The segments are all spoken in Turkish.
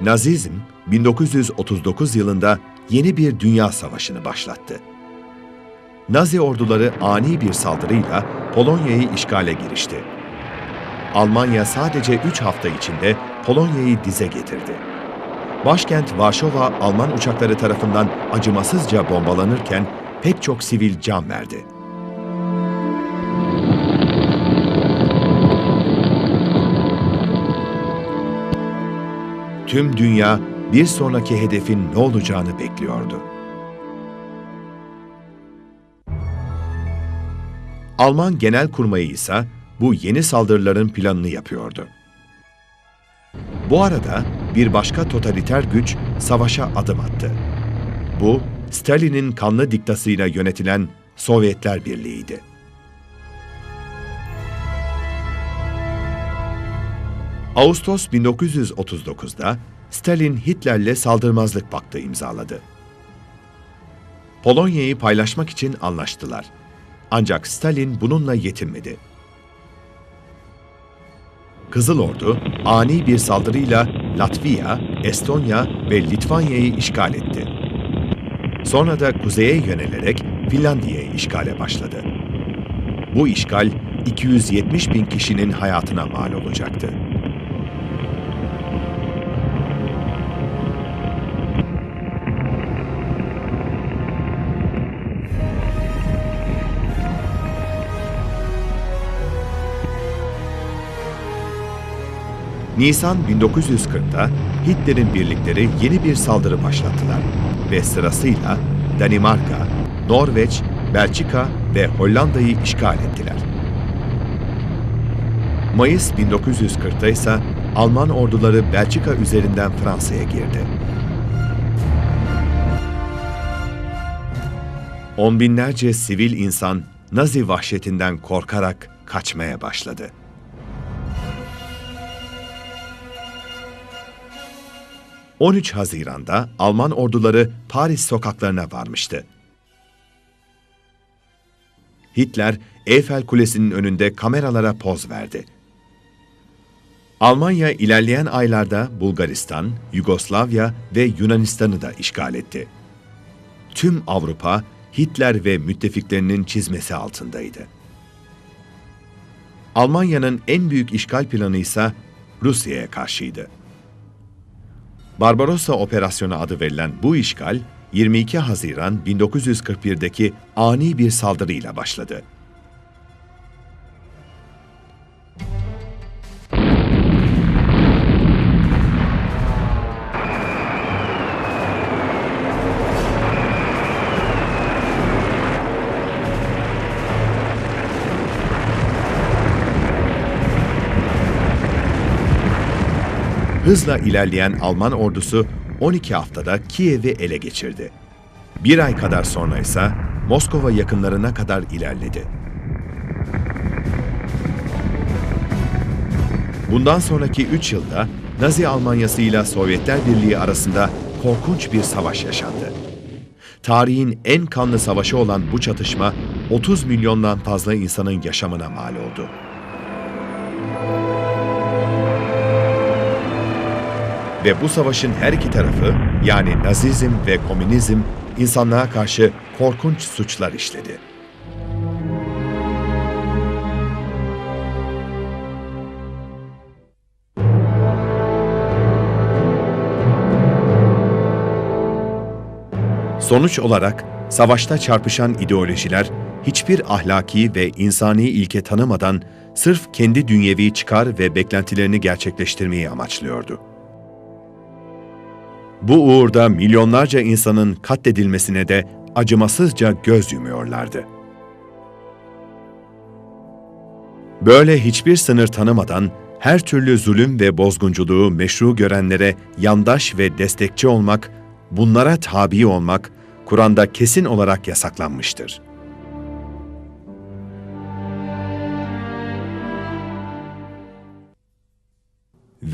Nazizm 1939 yılında yeni bir dünya savaşını başlattı. Nazi orduları ani bir saldırıyla Polonya'yı işgale girişti. Almanya sadece 3 hafta içinde Polonya'yı dize getirdi. Başkent Varşova Alman uçakları tarafından acımasızca bombalanırken pek çok sivil can verdi. Tüm dünya bir sonraki hedefin ne olacağını bekliyordu. Alman Genelkurmayı ise bu yeni saldırıların planını yapıyordu. Bu arada bir başka totaliter güç savaşa adım attı. Bu, Stalin'in kanlı diktasıyla yönetilen Sovyetler Birliği'ydi. Ağustos 1939'da Stalin Hitler'le saldırmazlık paktı imzaladı. Polonya'yı paylaşmak için anlaştılar. Ancak Stalin bununla yetinmedi. Kızıl Ordu ani bir saldırıyla Latvia, Estonya ve Litvanya'yı işgal etti. Sonra da kuzeye yönelerek Finlandiya'yı işgale başladı. Bu işgal 270 bin kişinin hayatına mal olacaktı. Nisan 1940'da Hitler'in birlikleri yeni bir saldırı başlattılar ve sırasıyla Danimarka, Norveç, Belçika ve Hollanda'yı işgal ettiler. Mayıs 1940'ta ise Alman orduları Belçika üzerinden Fransa'ya girdi. On binlerce sivil insan Nazi vahşetinden korkarak kaçmaya başladı. 13 Haziran'da Alman orduları Paris sokaklarına varmıştı. Hitler, Eyfel Kulesi'nin önünde kameralara poz verdi. Almanya ilerleyen aylarda Bulgaristan, Yugoslavya ve Yunanistan'ı da işgal etti. Tüm Avrupa Hitler ve müttefiklerinin çizmesi altındaydı. Almanya'nın en büyük işgal planı ise Rusya'ya karşıydı. Barbarossa Operasyonu adı verilen bu işgal 22 Haziran 1941'deki ani bir saldırıyla başladı. Hızla ilerleyen Alman ordusu 12 haftada Kiev'i ele geçirdi. Bir ay kadar sonra ise Moskova yakınlarına kadar ilerledi. Bundan sonraki 3 yılda Nazi Almanyası ile Sovyetler Birliği arasında korkunç bir savaş yaşandı. Tarihin en kanlı savaşı olan bu çatışma 30 milyondan fazla insanın yaşamına mal oldu. Ve bu savaşın her iki tarafı yani Nazizm ve Komünizm insanlığa karşı korkunç suçlar işledi. Sonuç olarak savaşta çarpışan ideolojiler hiçbir ahlaki ve insani ilke tanımadan sırf kendi dünyevi çıkar ve beklentilerini gerçekleştirmeyi amaçlıyordu. Bu uğurda milyonlarca insanın katledilmesine de acımasızca göz yumuyorlardı. Böyle hiçbir sınır tanımadan her türlü zulüm ve bozgunculuğu meşru görenlere yandaş ve destekçi olmak, bunlara tabi olmak Kur'an'da kesin olarak yasaklanmıştır.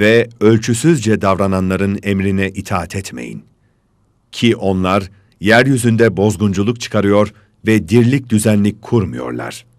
Ve ölçüsüzce davrananların emrine itaat etmeyin. Ki onlar yeryüzünde bozgunculuk çıkarıyor ve dirlik düzenlik kurmuyorlar.''